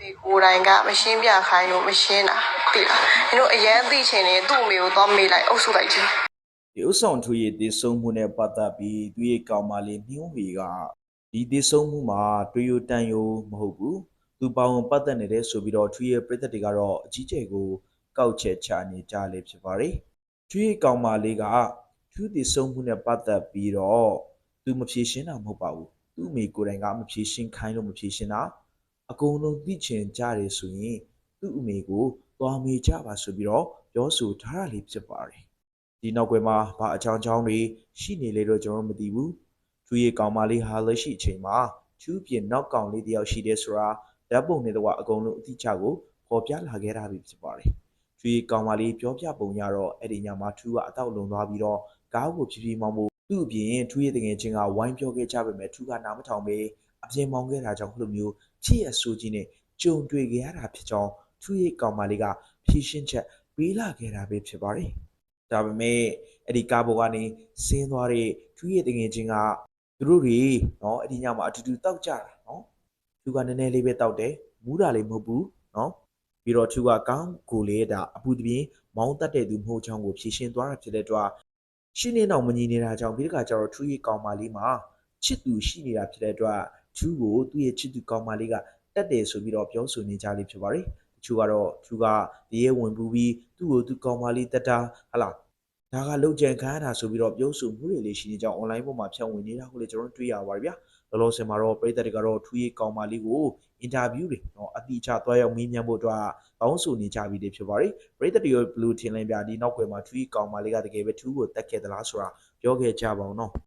ဒီကိုယ်တိုင်ကမရှင်းပြခိုင်းလို့မရှင်းတာသိလား။ကျွန်တော်အရန်သိချင်တယ်သူ့အမေကိုသွားမေးလိုက်အုပ်စုလိုက်ချင်းဒီဥဆောင်ထွေးရဲ့တည်ဆုံမှုနဲ့ပတ်သက်ပြီးသူရဲ့ကောင်မလေးနှင်းဝေကဒီတည်ဆုံမှုမှာတွေ့ရတန်ယိုမဟုတ်ဘူးသူပေါင်းပတ်သက်နေတယ်ဆိုပြီးတော့ထွေးရဲ့ပြည်သက်တွေကတော့အကြီးကျယ်ကိုကောက်ချက်ချနေကြလေဖြစ်ပါတယ်ထွေးရဲ့ကောင်မလေးကသူတည်ဆုံမှုနဲ့ပတ်သက်ပြီးတော့သူမဖြေရှင်းတာမဟုတ်ပါဘူးသူ့အမေကိုယ်တိုင်ကမဖြေရှင်းခိုင်းလို့မဖြေရှင်းတာ အကုန်လုံးသိချင်ကြတယ်ဆိုရင်သူ့အမေကိုသွားမေးကြပါဆိုပြီးတော့ပြောဆိုထားတာလေးဖြစ်ပါတယ်ဒီနောက်ွယ်မှာဘာအကြောင်းကြောင်းတွေရှိနေလဲတော့ကျွန်တော်တို့မသိဘူး။သူရဲ့ကောင်မလေးဟာလက်ရှိအချိန်မှာချူးပြင်နောက်ကောင်လေးတစ်ယောက်ရှိတယ်ဆိုတာဓာတ်ပုံနဲ့တော့အကုန်လုံးအတိအကျကိုပေါ်ပြလာခဲ့တာပဲဖြစ်ပါတယ်။သူရဲ့ကောင်မလေးပြောပြပုံရတော့အဲ့ဒီညမှာထူးကအတော့လုံသွားပြီးတော့ကားကိုဖြည်းဖြည်းမောင်းဖို့ သူ့အပြင်ထူးရဲ့တငယ်ချင်းကဝိုင်းပြောခဲ့ကြပေမဲ့ထူးကနားမထောင်ပဲအပြင်းမောင်းခဲ့တာကြောင့်ခုလိုမျိုးချစ်ရဆိုးကြီးနဲ့ကြုံတွေ့ခဲ့ရတာဖြစ်ကြောင်းထူးရဲ့ကောင်မလေးကဖြည့်ရှင်းချက်ပေးလာခဲ့တာပဲဖြစ်ပါတယ်။ဒါပေမဲ့အဲ့ဒီကားပေါ်ကနေဆင်းသွားတဲ့ထူးရဲ့တငယ်ချင်းကသူတို့တွေနော်အဲ့ဒီညမှာအတူတူတောက်ကြတာနော်။သူကနည်းနည်းလေးပဲတောက်တယ်။မူးတာလည်းမဟုတ်ဘူးနော်။ပြီးတော့သူကကောင်းကိုလေးတာအပူတပြင်းမောင်းတတ်တဲ့သူမဟုတ်ချောင်းကိုဖြည့်ရှင်းသွားတာဖြစ်တဲ့အတွက် ရှင်းနေတော့မညီနေတာကြောင့်ပြီးတခါကျတော့သူရဲ့ကောင်မလေးမှာချစ်သူရှိနေတာဖြစ်တဲ့အတွက်သူကိုသူ့ရဲ့ချစ်သူကောင်မလေးကတက်တယ်ဆိုပြီးတော့ပြောဆိုနေကြလိမ့်ဖြစ်ပါတယ်တချို့ကတော့သူကဒီရဲ့ဝင်ပူးပြီးသူ့ကိုသူကောင်မလေးတက်တာဟလာ ဒါကလောက်ကြံခံရတာဆိုပြီးတော့ပြောဆိုမှုတွေလေးရှိနေကြောင်း online ပေါ်မှာဖြန့်ဝေနေတာကိုလည်းကျွန်တော်တို့တွေ့ရပါတယ်ဗျာလောလောဆယ်မှာတော့ပြည်သက်တွေကတော့ထူးရေးကောင်မလေးကိုအင်တာဗျူးတွေတော့အတိအကျသွားရောက်မေးမြန်းဖို့အတွက်တောင်းဆိုနေကြပြီဖြစ်ပါတယ်ပြည်သက်တွေဘလူးထင်လင်းပြဒီနောက်ွယ်မှာထူးရေးကောင်မလေးကတကယ်ပဲထူးကိုတက်ခဲ့သလားဆိုတာပြောခဲ့ကြပါအောင်နော်